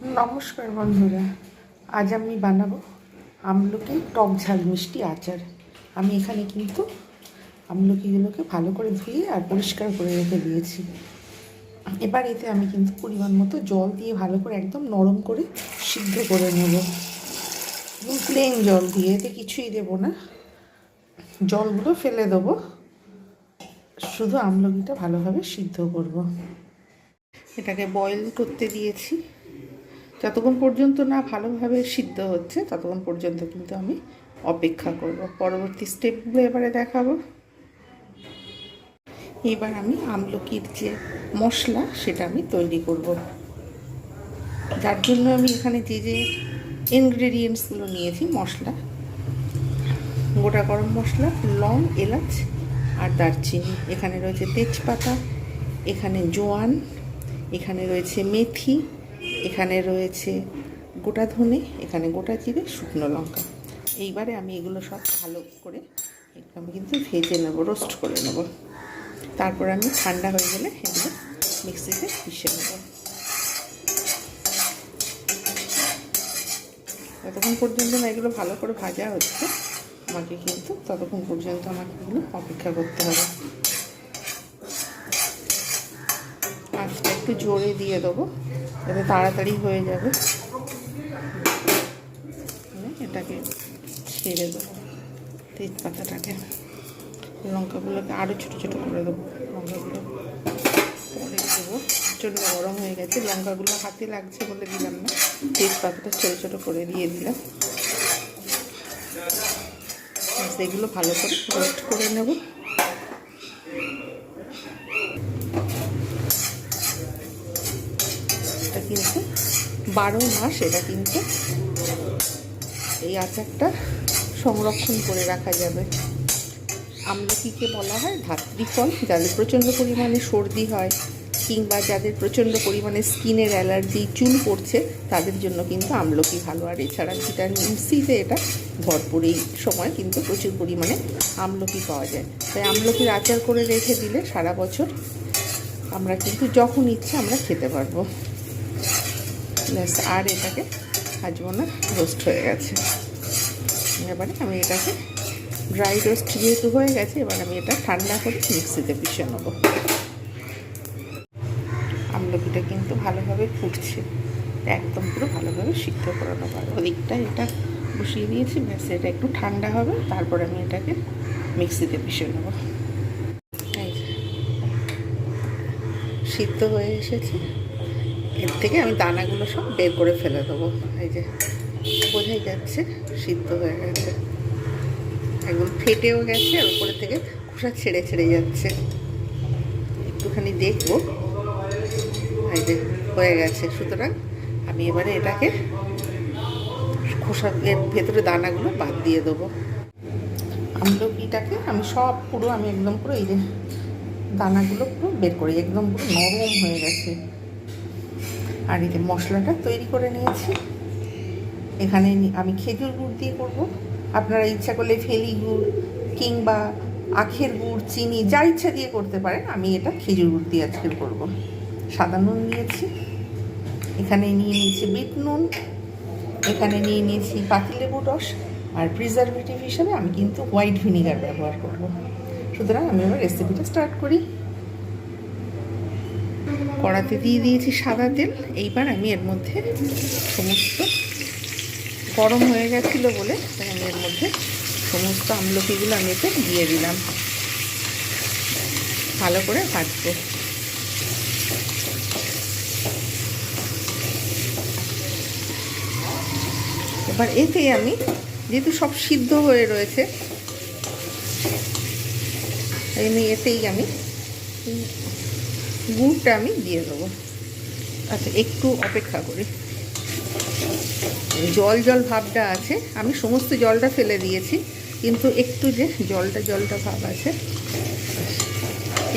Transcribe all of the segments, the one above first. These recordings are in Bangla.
নমস্কার বন্ধুরা, আজ আমি বানাবো আমলকি টক ঝাল মিষ্টি আচার। আমি এখানে কিন্তু আমলকিগুলোকে ভালো করে ধুয়ে আর পরিষ্কার করে রেখে দিয়েছি। এবার এতে আমি কিন্তু পরিমাণ মতো জল দিয়ে ভালো করে একদম নরম করে সিদ্ধ করে নেব। প্লেন জল দিয়ে, এতে কিছুই দেবো না। জলগুলো ফেলে দেবো। শুধু আমলকিটা ভালোভাবে সিদ্ধ করব। এটাকে বয়েল করতে দিয়েছি। যতক্ষণ পর্যন্ত না ভালোভাবে সিদ্ধ হচ্ছে, ততক্ষণ পর্যন্ত কিন্তু আমি অপেক্ষা করব। পরবর্তী স্টেপগুলো এবারে দেখাবো। এবার আমি আমলকির যে মশলা, সেটা আমি তৈরি করব। যার জন্য আমি এখানে যে যে ইনগ্রেডিয়েন্টসগুলো নিয়েছি, মশলা, গোটা গরম মশলা, লং, এলাচ আর দারচিনি। এখানে রয়েছে তেজপাতা, এখানে জোয়ান, এখানে রয়েছে মেথি এখানে রয়েছে গোটা ধনে, এখানে গোটা জিরে, শুকনো লঙ্কা। এইবারে আমি এগুলো সব ভালো করে একটু আমি কিন্তু ভেজে নেব, রোস্ট করে নেব। তারপর আমি ঠান্ডা হয়ে গেলে এগুলো মিক্সিতে পিষে নেব। যতক্ষণ পর্যন্ত না এগুলো ভালো করে ভাজা হচ্ছে, আমাকে কিন্তু ততক্ষণ পর্যন্ত আমাকে এগুলো অপেক্ষা করতে হবে। আজকে একটু জোরে দিয়ে দেবো। যাতে তাড়াতাড়ি হয়ে যাবে। এটাকে ছেড়ে দেবো। তেজপাতাটাকে। লঙ্কাগুলোকে আরও ছোটো ছোটো করে দেবো। লঙ্কাগুলো পরে দেবো। প্রচণ্ড গরম হয়ে গেছে। লঙ্কাগুলো হাতে লাগছে বলে দিলাম না। তেজপাতাটা ছোটো ছোটো করে দিয়ে দিলাম। সেগুলো ভালো করে রোস্ট করে নেব এটা কিন্তু বারো মাস এটা কিন্তু এই আচারটা সংরক্ষণ করে রাখা যাবে। আমলকিকে বলা হয় ধাত্রী ফল, যাদের প্রচণ্ড পরিমাণে সর্দি হয় কিংবা যাদের প্রচণ্ড পরিমাণে স্কিনের অ্যালার্জি, চুল পড়ছে, তাদের জন্য কিন্তু আমলকি ভালো। আর এছাড়া ভিটামিন সিতে এটা ভরপুর। এই সময় কিন্তু প্রচুর পরিমাণে আমলকি পাওয়া যায়। তাই আমলকির আচার করে রেখে দিলে সারা বছর আমরা কিন্তু যখন ইচ্ছে আমরা খেতে পারব। ব্যাস আর এটাকে ভাজবো না রোস্ট হয়ে গেছে। এবারে আমি এটাকে ড্রাই রোস্ট যেহেতু হয়ে গেছে, এবার আমি এটা ঠান্ডা করে মিক্সিতে পিষে নেব। আমলকিটা কিন্তু ভালোভাবে ফুটছে, একদম পুরো ভালোভাবে সিদ্ধ করে নেব। আর ওদিকটা এটা বসিয়ে দিয়েছি, ব্যাস, এটা একটু ঠান্ডা হবে, তারপর আমি এটাকে মিক্সিতে পিষে নেব। সিদ্ধ হয়ে এসেছে। এর থেকে আমি দানাগুলো সব বের করে ফেলে দেবো। এই যে, বোঝাই যাচ্ছে, সিদ্ধ হয়ে গেছে। একদম ফেটেও গেছে, আর উপরে থেকে খোসা ছেড়ে ছেড়ে যাচ্ছে। একটুখানি দেখব। এই যে, হয়ে গেছে। সুতরাং আমি এবারে এটাকে খোসা এর ভেতরে দানাগুলো বাদ দিয়ে দেবো। আমলকিটাকে আমি সব পুরো আমি একদম পুরো এই যে দানাগুলো পুরো বের করি। একদম পুরো নরম হয়ে গেছে। আর যে মশলাটা তৈরি করে নিয়েছি। এখানে আমি খেজুর গুড় দিয়ে করব। আপনারা ইচ্ছা করলে ফেলি গুড় কিংবা আখের গুড়, চিনি, যা ইচ্ছা দিয়ে করতে পারেন, আমি এটা খেজুর গুড় দিয়ে আজকে করব। সাদা নুন নিয়েছি। এখানে নিয়ে নিয়েছি বিট নুন। এখানে নিয়ে নিয়েছি পাতিলেবু রস আর প্রিজারভেটিভ হিসাবে আমি কিন্তু হোয়াইট ভিনিগার ব্যবহার করব। সুতরাং আমি এবার রেসিপিটা স্টার্ট করি। কড়াতে দিয়ে দিয়েছি সাদা তেল। এইবার আমি এর মধ্যে সমস্ত গরম হয়ে গেছিল বলে আমি এর মধ্যে সমস্ত আমলকিগুলো আমি এতে দিয়ে দিলাম। ভালো করে ভাজবো। এবার এতে আমি যেহেতু সব সিদ্ধ হয়ে রয়েছে আমি এতেই আমি গুড়টা আমি দিয়ে দেবো। আচ্ছা একটু অপেক্ষা করি। জল জল ভাবটা আছে। আমি সমস্ত জলটা ফেলে দিয়েছি, কিন্তু একটু যে জলটা জলটা ভাব আছে।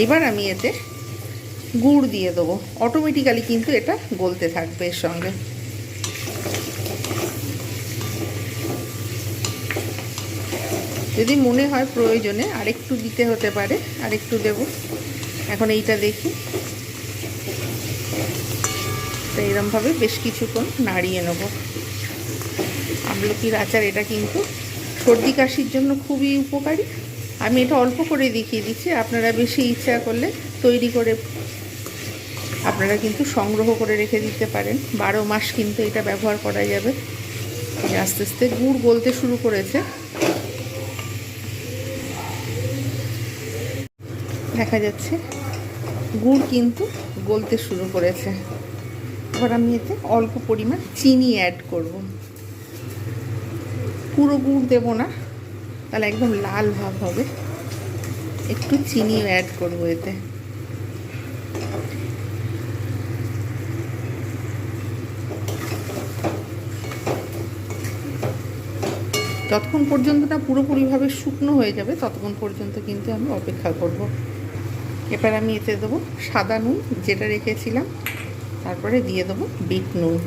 এইবার আমি এতে গুড় দিয়ে দেবো। অটোমেটিক্যালি কিন্তু এটা গলতে থাকবে এর সঙ্গে। যদি মনে হয় প্রয়োজনে আরেকটু দিতে হতে পারে, আরেকটু দেব। এখন এইটা দেখি। এটা এরমভাবে বেশ কিছুক্ষণ নাড়িয়ে নেব। আমলকির আচার এটা কিন্তু সর্দি কাশির জন্য খুবই উপকারী। আমি এটা অল্প করে দেখিয়ে দিচ্ছি, আপনারা বেশি ইচ্ছা করলে তৈরি করে আপনারা কিন্তু সংগ্রহ করে রেখে দিতে পারেন। বারো মাস কিন্তু এটা ব্যবহার করা যাবে। আস্তে আস্তে গুড় গলতে শুরু করেছে। দেখা যাচ্ছে গুড় কিন্তু গলতে শুরু করেছে। এবার আমি এতে অল্প পরিমাণ চিনি অ্যাড করব। পুরো গুড় দেব না, তাহলে একদম লাল ভাব হবে। একটু চিনি অ্যাড করব এতে। যতক্ষণ পর্যন্ত না পুরোপুরিভাবে শুকনো হয়ে যাবে, ততক্ষণ পর্যন্ত কিন্তু আমি অপেক্ষা করব। এবার আমি এতে দেবো সাদা নুন, যেটা রেখেছিলাম। তারপরে দিয়ে দেবো বিট নুন।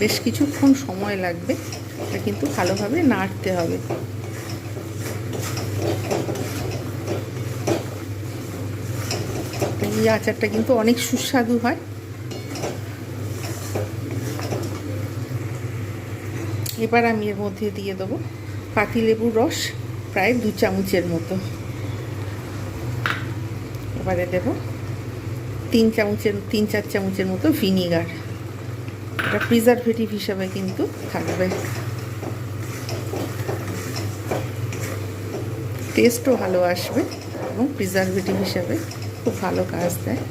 বেশ কিছুক্ষণ সময় লাগবে, এটা কিন্তু ভালোভাবে নাড়তে হবে। এই আচারটা কিন্তু অনেক সুস্বাদু হয়। এবার আমি এর মধ্যে দিয়ে দেবো পাতিলেবুর রস, প্রায় দু চামচের মতো। এবারে দেব তিন চামচের, তিন চার চামচের মতো ভিনিগার। এটা প্রিজারভেটিভ হিসাবে কিন্তু থাকবে। টেস্টও ভালো আসবে এবং প্রিজারভেটিভ হিসাবে খুব ভালো কাজ দেয়।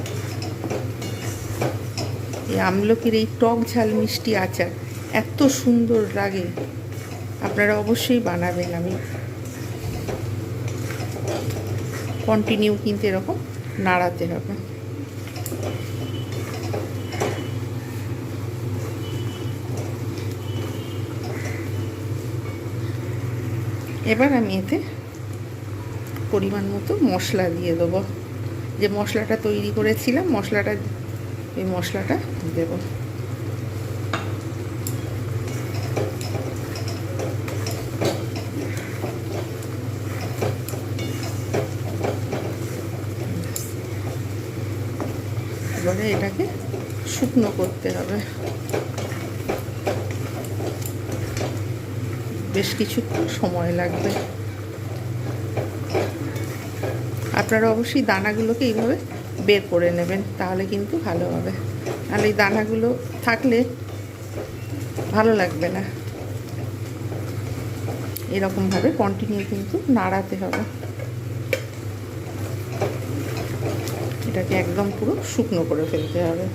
এই আমলকির এই টক ঝাল মিষ্টি আচার এত সুন্দর লাগে আপনারা অবশ্যই বানাবেন, আমি কন্টিনিউ কিন্তু এরকম নাড়াতে হবে। এবার আমি এতে পরিমাণ মতো মশলা দিয়ে দেবো। যে মশলাটা তৈরি করেছিলাম, মশলাটা, এই মশলাটা দেব এবারে এটাকে শুকনো করতে হবে। বেশ কিছুক্ষণ সময় লাগবে। আপনারা অবশ্যই দানাগুলোকে এইভাবে বের করে নেবেন, তাহলে কিন্তু ভালো হবে। নাহলে এই দানাগুলো থাকলে ভালো লাগবে না। এরকমভাবে কন্টিনিউ কিন্তু নাড়াতে হবে। এটাকে একদম পুরো শুকনো করে ফেলতে হবে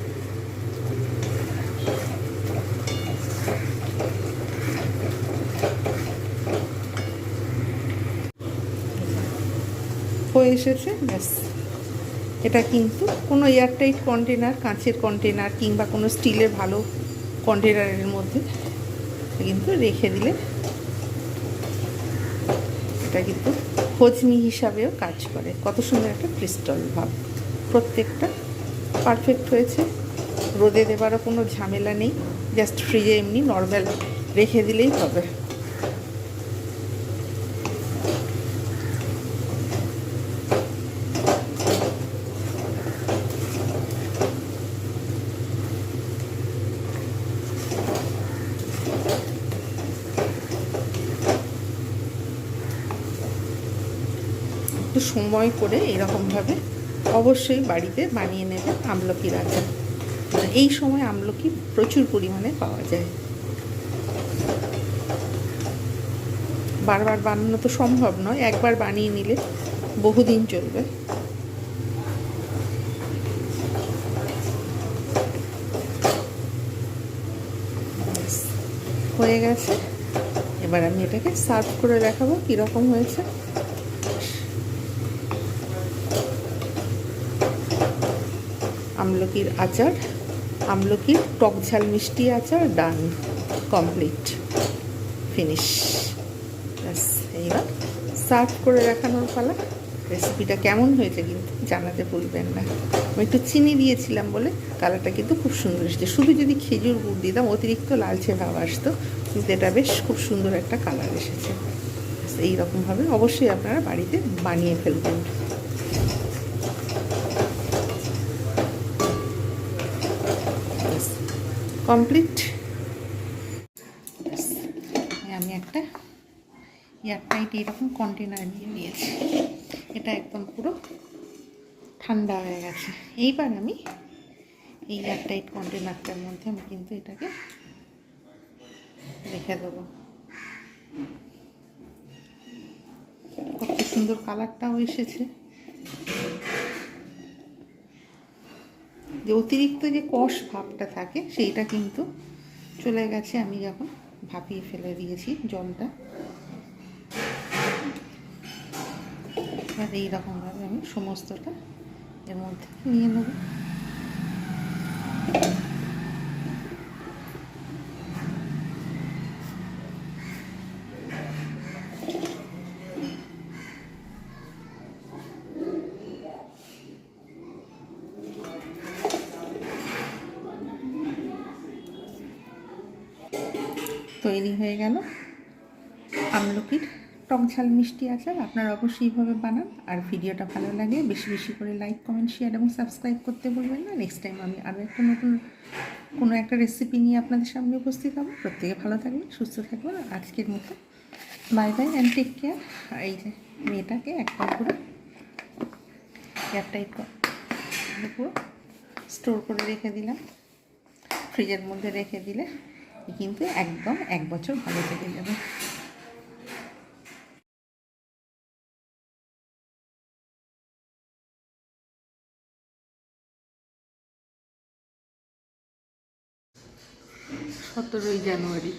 হয়ে এসেছে, ব্যাস। এটা কিন্তু কোনো এয়ারটাইট কন্টেনার কাঁচের কন্টেনার কিংবা কোনো স্টিলের ভালো কন্টেনারের মধ্যে কিন্তু রেখে দিলে এটা কিন্তু খোঁজনি হিসাবেও কাজ করে। কত সুন্দর একটা ক্রিস্টল ভাব। প্রত্যেকটা পারফেক্ট হয়েছে। রোদে দেবারও কোনো ঝামেলা নেই। জাস্ট ফ্রিজে এমনি নর্মাল রেখে দিলেই হবে। একটু সময় করে এরকমভাবে অবশ্যই বাড়িতে বানিয়ে নেবেন আমলকি আচার আর এই সময় আমলকি প্রচুর পরিমাণে পাওয়া যায়। বারবার বানানো তো সম্ভব নয়, একবার বানিয়ে নিলে বহুদিন চলবে। হয়ে গেছে। এবার আমি এটাকে সার্ভ করে দেখাবো কীরকম হয়েছে। আমলকির আচার, আমলকির টক ঝাল মিষ্টি আচার, ডান কমপ্লিট ফিনিশ ব্যাস, এইবার সার্ভ করে দেখানোর পালা। রেসিপিটা কেমন হয়েছে কিন্তু জানাতে ভুলবেন না। আমি একটু চিনি দিয়েছিলাম বলে কালারটা কিন্তু খুব সুন্দর এসেছে। শুধু যদি খেজুর গুড় দিতাম অতিরিক্ত লালচে ভাব আসতো, কিন্তু এটা বেশ খুব সুন্দর একটা কালার এসেছে। এই রকমভাবে অবশ্যই আপনারা বাড়িতে বানিয়ে ফেলবেন। কমপ্লিট আমি একটা এয়ারটাইট এরকম কন্টেনার নিয়ে নিয়েছি। এটা একদম পুরো ঠান্ডা হয়ে গেছে। এইবার আমি এই এয়ারটাইট কন্টেনারটার মধ্যে আমি কিন্তু এটাকে রেখে দেবো। কত সুন্দর কালারটাও এসেছে। যে অতিরিক্ত যে কষ ভাবটা থাকে, সেইটা কিন্তু চলে গেছে, আমি যখন ভাপিয়ে ফেলে দিয়েছি জলটা। এবার এইরকমভাবে আমি সমস্তটা এর মধ্যে নিয়ে নেব। তৈরি হয়ে গেল। আমলকির টক ঝাল মিষ্টি আচার, আপনারা অবশ্যই এইভাবে বানান। আর ভিডিওটা ভালো লাগে, বেশি বেশি করে লাইক কমেন্ট শেয়ার এবং সাবস্ক্রাইব করতে বলবেন না। নেক্সট টাইম আমি আরও একটা নতুন, কোনো একটা রেসিপি নিয়ে আপনাদের সামনে উপস্থিত হব। প্রত্যেকে ভালো থাকবেন, সুস্থ থাকবেন। আজকের মতো bye bye and take care এই যে মেয়েটাকে একদম পুরো এয়ারটাইট পুরো স্টোর করে রেখে দিলাম। ফ্রিজের মধ্যে রেখে দিলে কিন্তু একদম এক বছর ভালো থেকে যাবে সতেরোই জানুয়ারি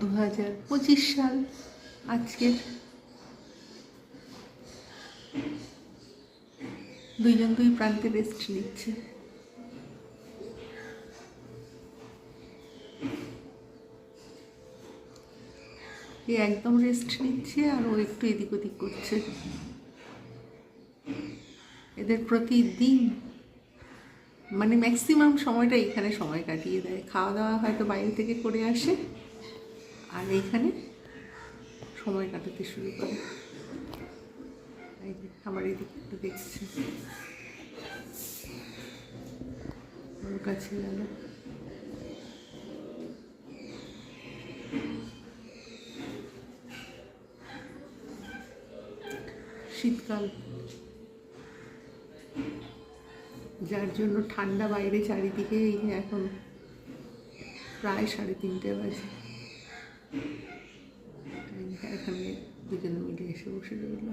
দু হাজার পঁচিশ সাল, আজকের। দুইজন দুই প্রান্তে রেস্ট নিচ্ছে। এ একদম রেস্ট নিচ্ছে আর ও একটু এদিক ওদিক করছে। এদের প্রতিদিন মানে ম্যাক্সিমাম সময়টা এখানে সময় কাটিয়ে দেয়। খাওয়া দাওয়া হয়তো বাইরে থেকে করে আসে আর এইখানে সময় কাটাতে শুরু করে। আমার এদিকে একটু দেখছে। ওর কাছে গেল। শীতকাল। যার জন্য ঠান্ডা বাইরে চারিদিকে এই এখন প্রায় সাড়ে তিনটে বাজে। এখানে দুজনে মিলে এসে বসে রইল